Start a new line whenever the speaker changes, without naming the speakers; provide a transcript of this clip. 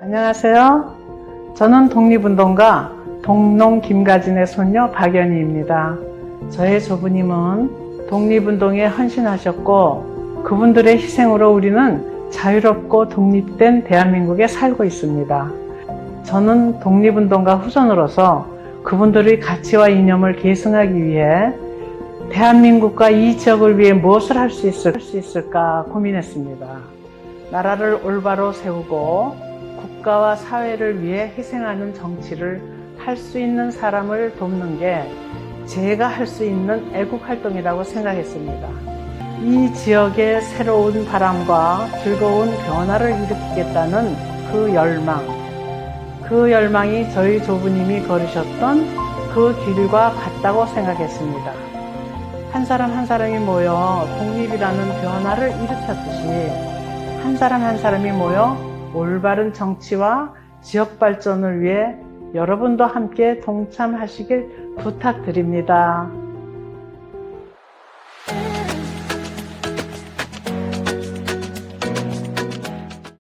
안녕하세요. 저는 독립운동가 동농 김가진의 손녀 박연희입니다. 저의 조부님은 독립운동에 헌신하셨고 그분들의 희생으로 우리는 자유롭고 독립된 대한민국에 살고 있습니다. 저는 독립운동가 후손으로서 그분들의 가치와 이념을 계승하기 위해 대한민국과 이 지역을 위해 무엇을 할 수 있을까 고민했습니다. 나라를 올바로 세우고 국가와 사회를 위해 희생하는 정치를 할 수 있는 사람을 돕는 게 제가 할 수 있는 애국 활동이라고 생각했습니다. 이 지역의 새로운 바람과 즐거운 변화를 일으키겠다는 그 열망, 그 열망이 저희 조부님이 걸으셨던 그 길과 같다고 생각했습니다. 한 사람 한 사람이 모여 독립이라는 변화를 일으켰듯이 한 사람 한 사람이 모여 올바른 정치와 지역 발전을 위해 여러분도 함께 동참하시길 부탁드립니다.